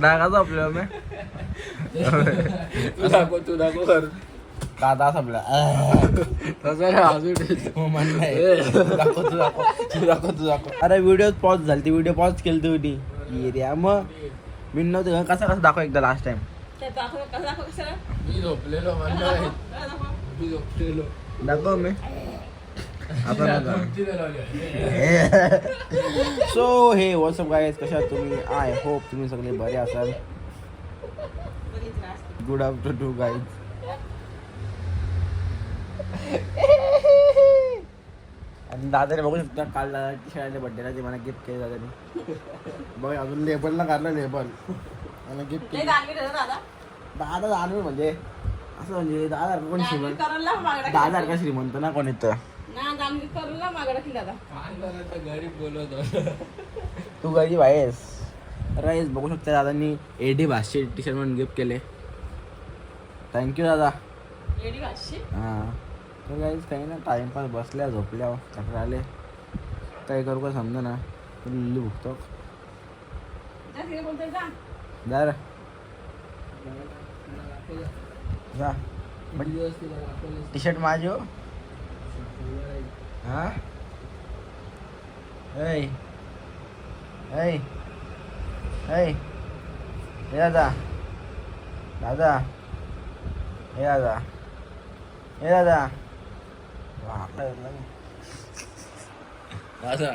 डागाचा आपल्या मी तू दाखव तू दाखव कर दादा मन नाही दाखव तू दाखव. तू दाखव तू दाखव. अरे व्हिडिओ पॉज झाली ती व्हिडिओ पॉज केली ती होती रे मग मी नव्हतं? कसा कसा दाखव एकदा लास्ट टाइम ते दाखव. मी झोपलेलो दाखव मी आता नका. आमची नाही लावली. So hey. व्हॉट्सअप गाईज कशा तुम्ही? आय होप तुम्ही सगळे बरे असाल. गुड आफ्टर टू गाईज आणि दादाने बघू शकता काल टी शर्टच्या बड्डेला ते मला गिफ्ट केलं दादाने. बघ अजून लेबल ना काढलं लेबल मला गिफ्ट केलं. दादा? दादा दानवे म्हणजे असं म्हणजे दादा कोण श्रीमंत? दादा. सारखा श्रीमंत ना कोण येतं मागडा दादा. गरीब. तू गरीब आहेस राईस बघू शकता दादांनी एडी भाषे टी शर्ट म्हणून गिफ्ट केले. थँक्यू दादा. एडी भाषी? हां. तर काहीच काही ना टाइमपास बसल्या झोपल्या चक्र आले. काही करू का समजा ना. लिहिली भुकतो जा तिथे बोलतोय जा जा रे, जा किती दिवस तिला दाखवलीस? टी शर्ट माझी हो हां ऐ ऐ ऐ हे दादा दादा हे दादा हे दादा वा, आपला येत नाही. दादा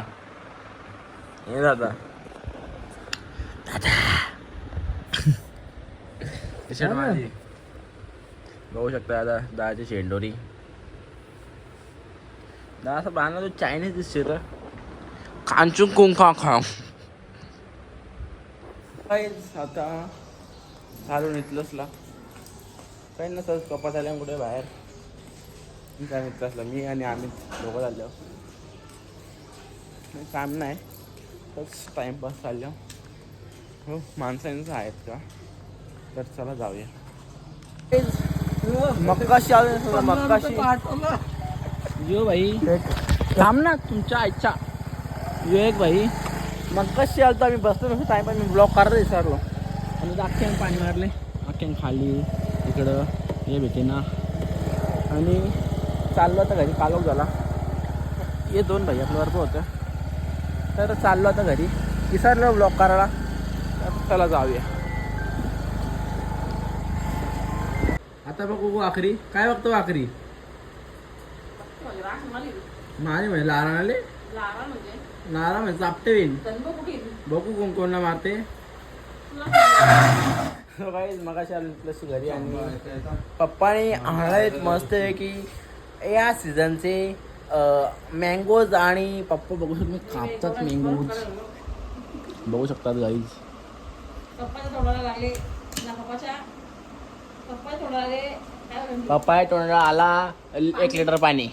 हे दादा टी शर्ट माझी बघू शकता दादा दादाची शेंडोरी दादा असं पाहणं तो चायनीज दिसते तर. कांचून कुंखा खा काहीच आता घालून इथलंचला काही नसतं कपात आल्या कुठे बाहेर. काय मित्र असला मी आणि आम्ही दोघं काही काम नाही. बस टाईमपास चाललो हो माणसांचं आहेत का? तर चला जाऊया. मक्काशी आलो मक्काशी. यो भाई। थांब ना तुमच्या आईच्या. यो एक भाई। मग कशी आलतो आम्ही? बसलो नसतो टाइम पण मी ब्लॉक करत विसरलो. आणि अख्ख्यान पाणी मारले. अख्ख्यान खाली इकडं हे भेटे ना. आणि चाललो आता घरी कालोख झाला. हे दोन भाई आपलं बरोबर होतं. तर चाललो आता घरी. विसरलो ब्लॉक करायला. तर चला जाऊया. आता बघू आखरी. काय बघतो आखरी? माझे म्हणजे लारा आले लारा म्हणजे? म्हणजे चापटे कुठे गेली? बघू कोण कोणला मारते. मगाशी आलो प्लस घरी आणि पप्पाने आणलेत मस्त आहे की या सीझनचे मँगोज आणि पप्पा बघू शकतो कापतात मँगोज बघू शकतात गाईज? पप्पा तोंडाला आला एक लिटर पाणी.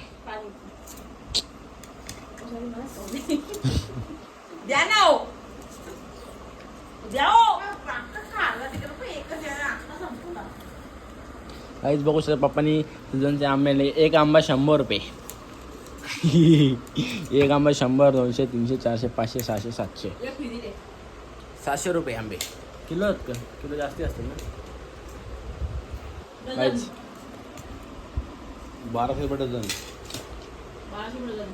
पाणी. कशाने मला सोडली? द्या ना हो. द्या हो. काहीच बघू शकता पप्पानी सीझनचे आंबे एक आंबा शंभर रुपये एक आंबा शंभर दोनशे तीनशे चारशे पाचशे सहाशे सातशे. सातशे रुपये आंबे किलो आहेत का किलो जास्ती असतील ना. काहीच बाराशे रुपये डझन बाराशे रुपये डझन.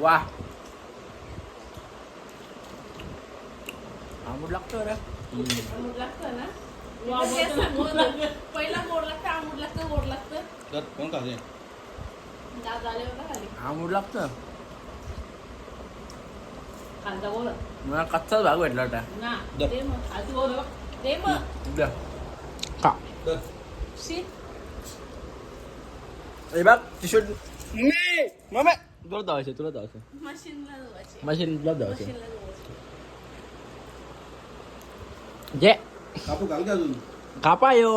वा. आंबट लागतो रे. लागतं ना? पहिला गोड लागतं आंबट लागतं गोड लागतं कोण खाते? खाली. खालचा गोड मला कच्चाच भाग भेटला होता. ना. ते मग. गोड. ते मग. द्या. शी ए बघ टी शर्ट मम्मी मम्मी तुला धावायचं तुला धावायचं मशीनला धुवायची मशीन तुला धावायचं मशीनला धुवायची जे. कापू घाल का अजून? कापा यो.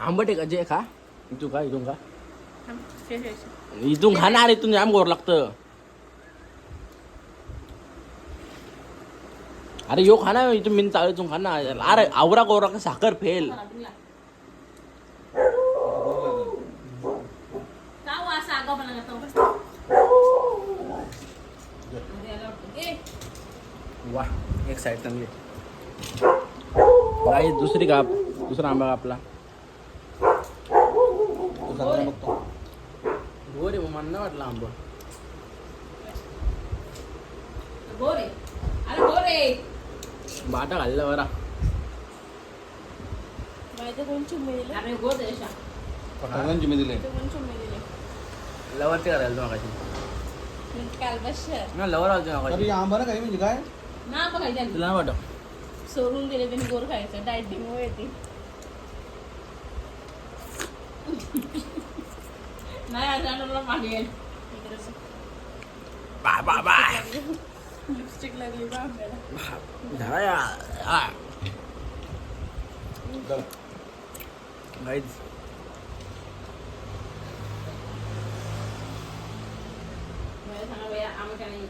आंबट आहे का? जे खा. इथून खा इथून खा. थांब, शे, शे, शे. इथून खाणार इथून जाम गोर लागतं. अरे यो खाना इथून मी चालू इथून खाना अरे आवरा गोरा का साखर फेल. का करता हो? घरी आल्यावर. ए, वा एक साईड चांगली. नाही दुसरी काप दुसरा आंबा कापला तो खाताना बघतो. आहे मग मला वाटलं आंबा? गोरे. अरे गोरे. बाटा घालला बरा. दोन चिमणे दिले. गोर लवरती करायला तो मागाशी. मी काल बसर ना लवर आलतो अरे मागाशी. आंबा ना काही म्हणजे काय? ना बघायचं तुला नाही वाटत? सोडून दिले त्यांनी गोर खायचं. डायटिंग वर येते नाही आणून मागे बा बा बा लिपस्टिक लागली बा आंब्याला. झाया गाईज मला सांगा भैया आम्ही काय नाही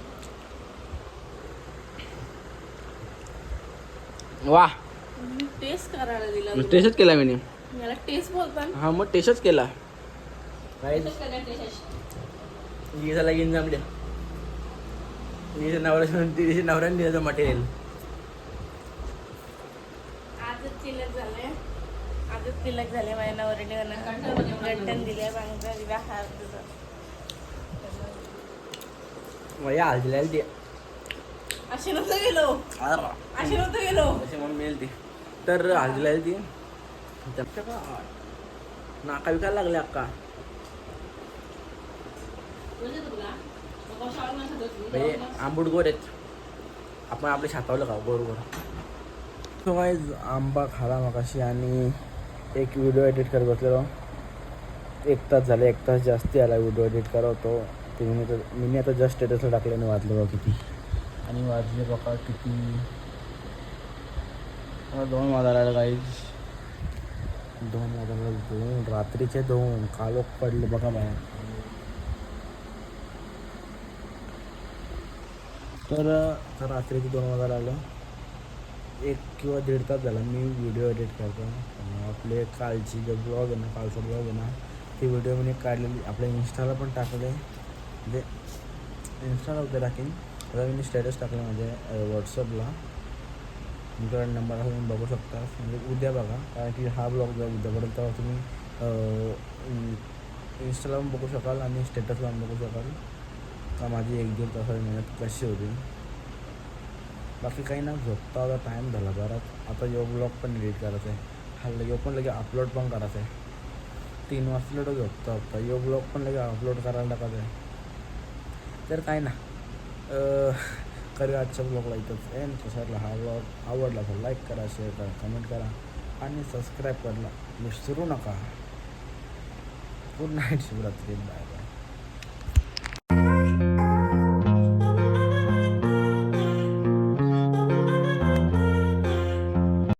वा. मी टेस्ट करायला दिला मग टेस्टच केला मी मला टेस्ट हा मग टेस्टच केला. दिवसाला घेऊन जमल्या तिच्या नवऱ्या तिच्या नवऱ्याने दिलं मटेरियल आजच झालंय. आजच तिलक झाले माझ्या नवऱ्याने गंटन दिले हार माझ्या असे नव्हतं गेलो. असे नव्हतं गेलो. असे म्हणून मिळेल ती तर हाल दिल्या ती नाका विकायला लागले अक्का. म्हणजे गोर आहेत. आपण आपल्या छातावलं का गोर गोर. तो आंबा खाला मगाशी आणि एक व्हिडिओ एडिट करत बसलेलो. एक तास झाले एक तास जास्ती आला व्हिडिओ एडिट करत ते. मी तर मी आता जस्ट स्टेटसला टाकल्याने वाजले बघा किती. आणि वाजले बघा किती. दोन वाजायला गाईज दोन वाजायला दोन. रात्रीचे दोन. कालोख पडले बघा बाहेर. तर तर रात्रीचे दोन वाजायला आलं एक किंवा दीड तास झाला मी व्हिडिओ एडिट करतो आपले कालची जो ब्लॉग आहे ना कालचा ब्लॉग आहे ना ती व्हिडिओ मी काढलेली आपल्या इन्स्टाला पण टाकले म्हणजे इन्स्टाला उद्या टाकेन आता मी स्टेटस टाकला माझ्या व्हॉट्सअपला तुमच्याकडे नंबर आहे तुम्ही बघू शकता. म्हणजे उद्या बघा कारण की हा ब्लॉग जर उद्यापर्यंत तुम्ही इन्स्टाला पण बघू शकाल आणि स्टेटसला पण बघू शकाल. का माझी एक दोन तासाची मेहनत कशी होती. बाकी काही ना झोपता होता टाईम झाला. जरा आता यो ब्लॉग पण एडिट करायचा आहे हा यो पण लगे अपलोड पण करायचं आहे तीन वाजता तो झोपता. होता यो ब्लॉग पण लगे अपलोड करायला टाकायचं आहे तर काय ना करूया आजच्या ब्लॉगला इथंच एन कशाला हा ब्लॉग आवडला तर लाईक करा शेअर करा कमेंट करा आणि सबस्क्राईब करायला विसरू नका. Good night Shivratri. Bye bye